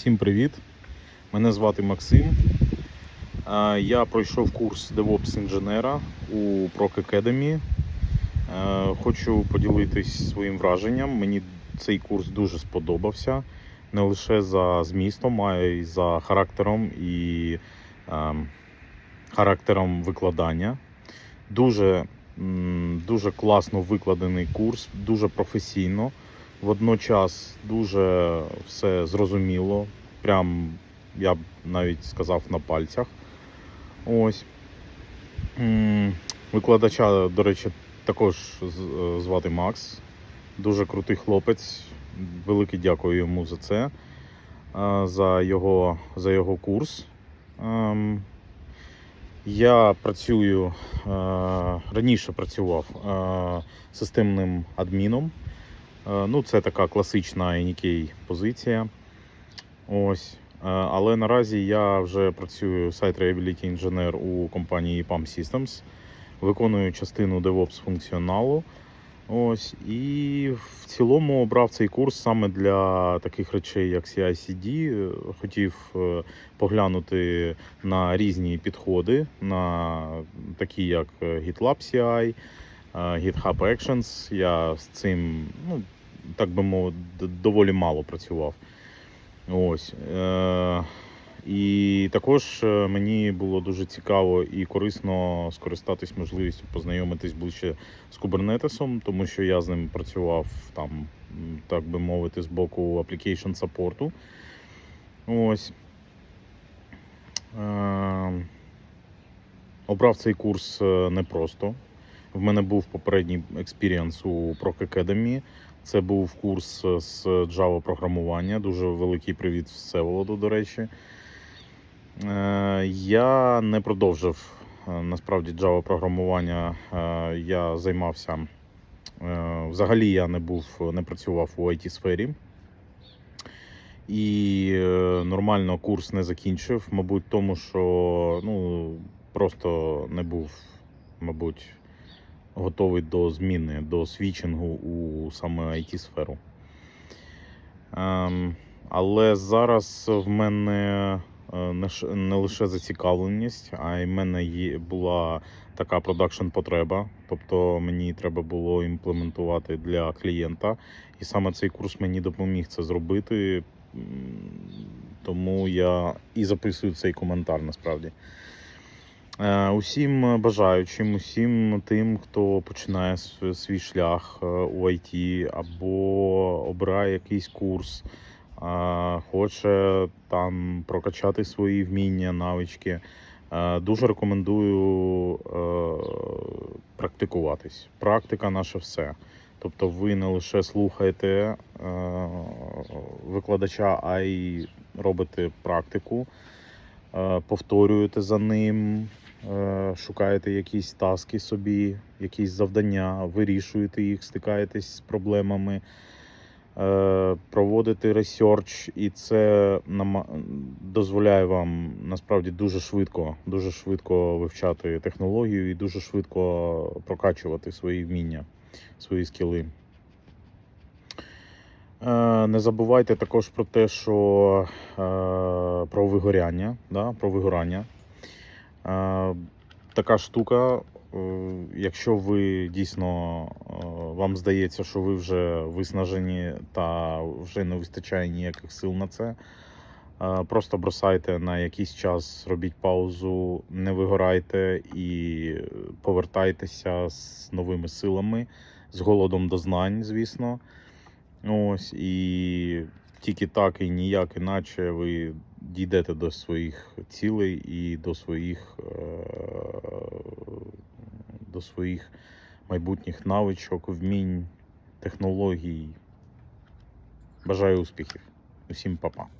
Всім привіт! Мене звати Максим. Я пройшов курс DevOps інженера у Proc Academy. Хочу поділитись своїм враженням. Мені цей курс дуже сподобався. Не лише за змістом, а й за характером і характером викладання. Дуже, дуже класно викладений курс, дуже професійно. Водночас дуже все зрозуміло. Прям я б навіть сказав на пальцях. Ось. Викладача, до речі, також звати Макс. Дуже крутий хлопець. Велике дякую йому за це, за його, за його курс. Ем, Я працюю е, раніше працював е, системним адміном. Е, Ну, це така класична NK позиція. Ось. Е, Але наразі я вже працюю сайт Reliability інженер у компанії PAM Systems. Виконую частину DevOps функціоналу. Ось. І в цілому обрав цей курс саме для таких речей, як CI-CD. Хотів е, поглянути на різні підходи, на такі як GitLab CI, GitHub Actions. Я з цим, ну, так би мовити, доволі мало працював. Ось. Е- і також е, мені було дуже цікаво і корисно скористатись можливістю познайомитись ближче з кубернетесом, тому що я з ним працював там, так би мовити, з боку application саппорту. Ось. Е- обрав цей курс е, непросто. В мене був попередній експірієнс у Proc Academy. Це був курс е, з Java програмування. Дуже великий привіт Всеволоду, до речі. Е, Я не продовжив е, насправді Java програмування. Я займався. Взагалі я не був, не працював у it сфері і нормально курс не закінчив. Мабуть, тому що ну, просто не був, мабуть, готовий до зміни, до свічингу у саме it сферу. Ем, але зараз в мене е, не, лише зацікавленість, а й в мене була така продакшн потреба. Тобто мені треба було імплементувати для клієнта. І саме цей курс мені допоміг це зробити. Тому я і записую цей коментар насправді. Е, Усім бажаючим, усім тим, хто починає свій шлях е, у IT або обирає якийсь курс, е, хоче там прокачати свої вміння, навички. Дуже рекомендую практикуватись. Практика наше все. Тобто ви не лише слухаєте викладача, а й робите практику, повторюєте за ним, шукаєте якісь таски собі, якісь завдання, вирішуєте їх, стикаєтесь з проблемами, е, проводите ресерч, і це дозволяє вам насправді дуже швидко, дуже швидко вивчати технологію і дуже швидко прокачувати свої вміння, свої скіли. Е, Не забувайте також про те, що е, про вигоряння, да, про вигорання. Така штука, е, якщо ви дійсно е, вам здається, що ви вже виснажені та вже не вистачає ніяких сил на це. е, Просто бросайте на якийсь час, робіть паузу, не вигорайте і повертайтеся з новими силами, з голодом до знань, звісно. Ось і тільки так і ніяк іначе ви дійдете до своїх цілей і до своїх, е, до своїх майбутніх навичок, вмінь, технологій. Бажаю успіхів. Усім па-па.